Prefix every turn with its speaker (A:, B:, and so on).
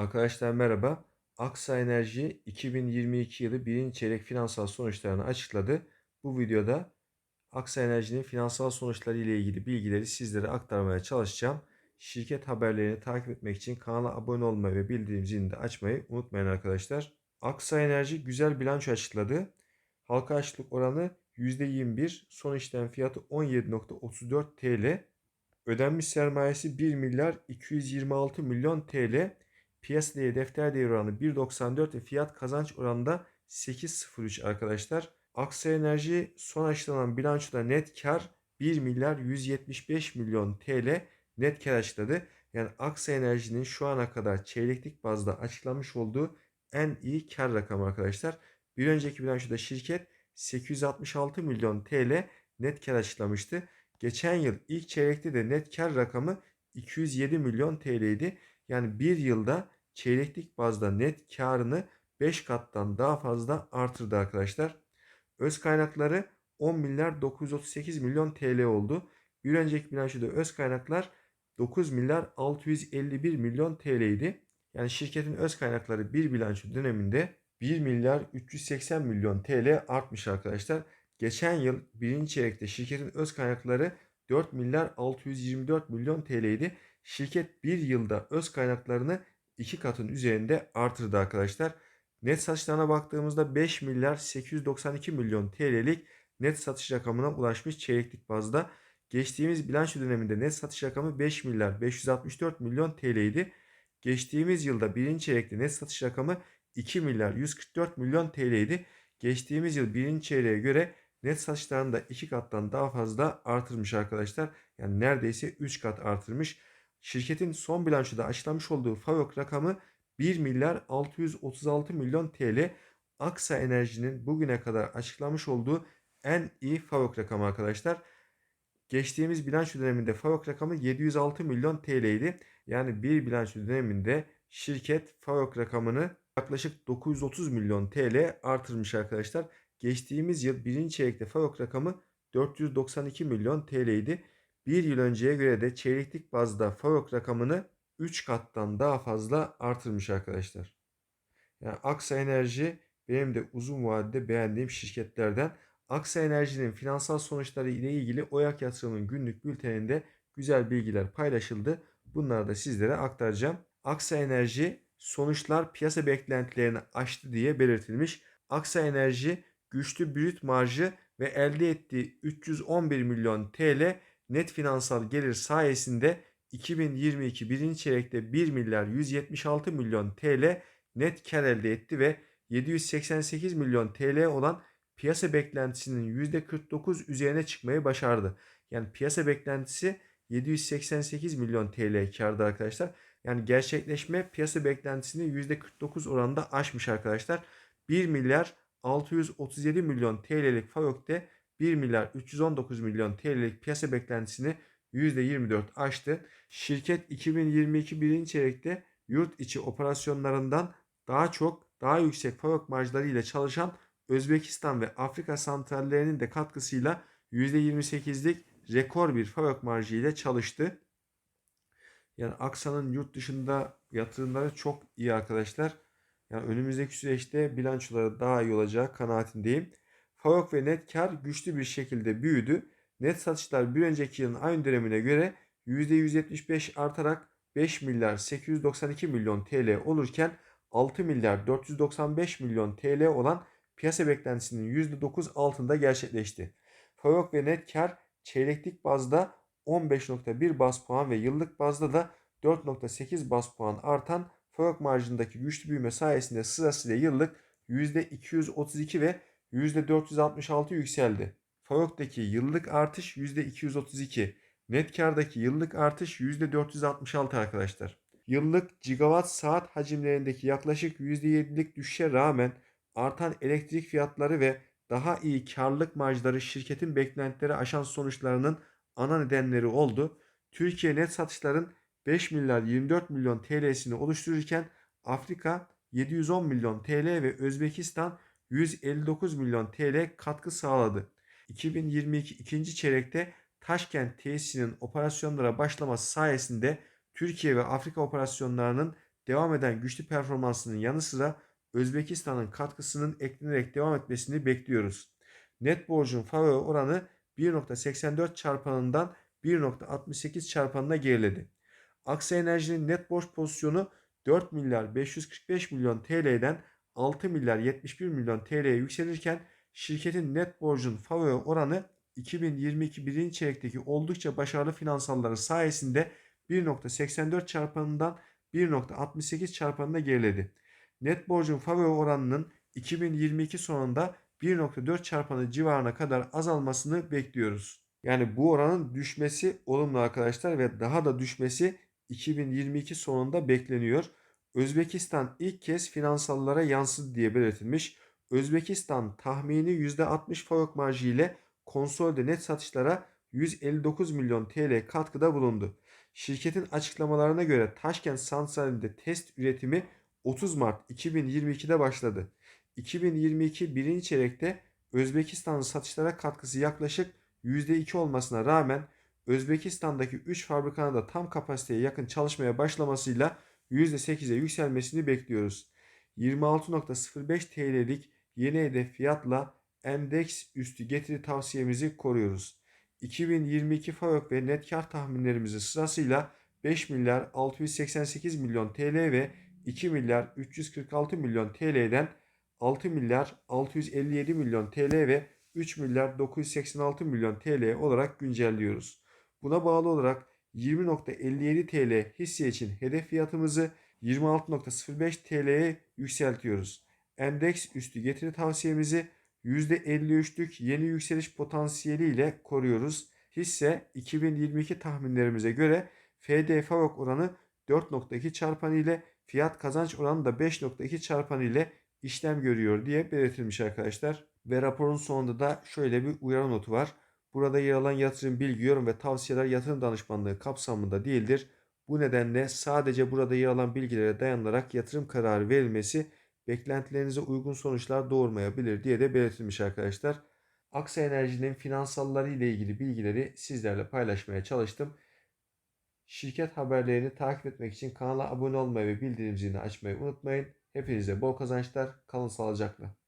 A: Arkadaşlar merhaba. Aksa Enerji 2022 yılı birinci çeyrek finansal sonuçlarını açıkladı. Bu videoda Aksa Enerji'nin finansal sonuçları ile ilgili bilgileri sizlere aktarmaya çalışacağım. Şirket haberlerini takip etmek için kanala abone olmayı ve bildirim zilini de açmayı unutmayın arkadaşlar. Aksa Enerji güzel bilanço açıkladı. Halka açlık oranı %21, son işlem fiyatı 17.34 TL. Ödenmiş sermayesi 1 milyar 226 milyon TL. Piyasa değeri defter değeri oranı 1.94 ve fiyat kazanç oranında 8.03 arkadaşlar. Aksa Enerji son açıklanan bilançoda net kar 1 milyar 175 milyon TL net kar açıkladı. Yani Aksa Enerji'nin şu ana kadar çeyreklik bazda açıklamış olduğu en iyi kar rakamı arkadaşlar. Bir önceki bilançoda şirket 866 milyon TL net kar açıklamıştı. Geçen yıl ilk çeyrekte de net kar rakamı 207 milyon TL idi. Yani bir yılda çeyreklik bazda net karını 5 kattan daha fazla artırdı arkadaşlar. Öz kaynakları 10 milyar 938 milyon TL oldu. Bir önceki bilançoda öz kaynaklar 9 milyar 651 milyon TL idi. Yani şirketin öz kaynakları bir bilanço döneminde 1 milyar 380 milyon TL artmış arkadaşlar. Geçen yıl birinci çeyrekte şirketin öz kaynakları 4 milyar 624 milyon TL idi. Şirket bir yılda öz kaynaklarını iki katın üzerinde artırdı arkadaşlar. Net satışlarına baktığımızda 5 milyar 892 milyon TL'lik net satış rakamına ulaşmış çeyreklik bazda. Geçtiğimiz bilanço döneminde net satış rakamı 5 milyar 564 milyon TL idi. Geçtiğimiz yılda birinci çeyrekte net satış rakamı 2 milyar 144 milyon TL idi. Geçtiğimiz yıl birinci çeyreğe göre net satışlarını da 2 kattan daha fazla artırmış arkadaşlar. Yani neredeyse 3 kat artırmış. Şirketin son bilançoda açıklamış olduğu FAVÖK rakamı 1 milyar 636 milyon TL. Aksa Enerji'nin bugüne kadar açıklamış olduğu en iyi FAVÖK rakamı arkadaşlar. Geçtiğimiz bilanço döneminde FAVÖK rakamı 706 milyon TL idi. Yani bir bilanço döneminde şirket FAVÖK rakamını yaklaşık 930 milyon TL artırmış arkadaşlar. Geçtiğimiz yıl birinci çeyrekte FAVÖK rakamı 492 milyon TL idi. Bir yıl önceye göre de çeyreklik bazda FAVÖK rakamını 3 kattan daha fazla artırmış arkadaşlar. Yani Aksa Enerji benim de uzun vadede beğendiğim şirketlerden. Aksa Enerji'nin finansal sonuçları ile ilgili Oyak Yatırım'ın günlük bülteninde güzel bilgiler paylaşıldı. Bunları da sizlere aktaracağım. Aksa Enerji sonuçlar piyasa beklentilerini aştı diye belirtilmiş. Aksa Enerji güçlü brüt marjı ve elde ettiği 311 milyon TL net finansal gelir sayesinde 2022 birinci çeyrekte 1 milyar 176 milyon TL net kar elde etti ve 788 milyon TL olan piyasa beklentisinin %49 üzerine çıkmayı başardı. Yani piyasa beklentisi 788 milyon TL kardı arkadaşlar. Yani gerçekleşme piyasa beklentisini %49 oranında aşmış arkadaşlar. 1 milyar 637 milyon TL'lik FAVÖK'te 1 milyar 319 milyon TL'lik piyasa beklentisini %24 aştı. Şirket 2022 birinci çeyrekte yurt içi operasyonlarından daha çok daha yüksek FAVÖK marjları ile çalışan Özbekistan ve Afrika santrallerinin de katkısıyla %28'lik rekor bir FAVÖK marjı ile çalıştı. Yani Aksa'nın yurt dışında yatırımları çok iyi arkadaşlar. Yani önümüzdeki süreçte bilançoları daha iyi olacağı kanaatindeyim. FAVÖK ve net kar güçlü bir şekilde büyüdü. Net satışlar bir önceki yılın aynı dönemine göre %175 artarak 5 milyar 892 milyon TL olurken 6 milyar 495 milyon TL olan piyasa beklentisinin %9 altında gerçekleşti. FAVÖK ve net kar çeyreklik bazda 15.1 bas puan ve yıllık bazda da 4.8 bas puan artan FAVÖK marjındaki güçlü büyüme sayesinde sırasıyla yıllık %232 ve %466 yükseldi. FAVÖK'teki yıllık artış %232, net kardaki yıllık artış %466 arkadaşlar. Yıllık gigawatt saat hacimlerindeki yaklaşık %7'lik düşüşe rağmen artan elektrik fiyatları ve daha iyi karlılık marjları şirketin beklentileri aşan sonuçlarının ana nedenleri oldu. Türkiye net satışların 5 milyar 24 milyon TL'sini oluştururken Afrika 710 milyon TL ve Özbekistan 159 milyon TL katkı sağladı. 2022 ikinci çeyrekte Taşkent tesisinin operasyonlara başlaması sayesinde Türkiye ve Afrika operasyonlarının devam eden güçlü performansının yanı sıra Özbekistan'ın katkısının eklenerek devam etmesini bekliyoruz. Net borcun favori oranı 1.84 çarpanından 1.68 çarpanına geriledi. Aksa Enerji'nin net borç pozisyonu 4 milyar 545 milyon TL'den 6 milyar 71 milyon TL'ye yükselirken şirketin net borcun favori oranı 2022 birinci çeyrekteki oldukça başarılı finansalları sayesinde 1.84 çarpanından 1.68 çarpanına geriledi. Net borcun favori oranının 2022 sonunda 1.4 çarpanı civarına kadar azalmasını bekliyoruz. Yani bu oranın düşmesi olumlu arkadaşlar ve daha da düşmesi 2022 sonunda bekleniyor. Özbekistan ilk kez finansallara yansıdı diye belirtilmiş. Özbekistan tahmini %60 FAVÖK marjı ile konsolde net satışlara 159 milyon TL katkıda bulundu. Şirketin açıklamalarına göre Taşkent santralinde test üretimi 30 Mart 2022'de başladı. 2022 birinci çeyrekte Özbekistan'ın satışlara katkısı yaklaşık %2 olmasına rağmen Özbekistan'daki 3 fabrikanın da tam kapasiteye yakın çalışmaya başlamasıyla %8'e yükselmesini bekliyoruz. 26.05 TL'lik yeni hedef fiyatla endeks üstü getiri tavsiyemizi koruyoruz. 2022 FAVÖK ve net kar tahminlerimizi sırasıyla 5 milyar 688 milyon TL ve 2 milyar 346 milyon TL'den 6 milyar 657 milyon TL ve 3 milyar 986 milyon TL olarak güncelliyoruz. Buna bağlı olarak 20.57 TL hisse için hedef fiyatımızı 26.05 TL'ye yükseltiyoruz. Endeks üstü getiri tavsiyemizi %53'lük yeni yükseliş potansiyeli ile koruyoruz. Hisse 2022 tahminlerimize göre FD FAVÖK oranı 4.2 çarpanı ile fiyat kazanç oranı da 5.2 çarpanı ile işlem görüyor diye belirtilmiş arkadaşlar. Ve raporun sonunda da şöyle bir uyarı notu var. Burada yer alan yatırım bilgi, yorum ve tavsiyeler yatırım danışmanlığı kapsamında değildir. Bu nedenle sadece burada yer alan bilgilere dayanarak yatırım kararı verilmesi beklentilerinize uygun sonuçlar doğurmayabilir diye de belirtilmiş arkadaşlar. Aksa Enerji'nin finansalları ile ilgili bilgileri sizlerle paylaşmaya çalıştım. Şirket haberlerini takip etmek için kanala abone olmayı ve bildirim zilini açmayı unutmayın. Hepinize bol kazançlar, kalın sağlıcakla.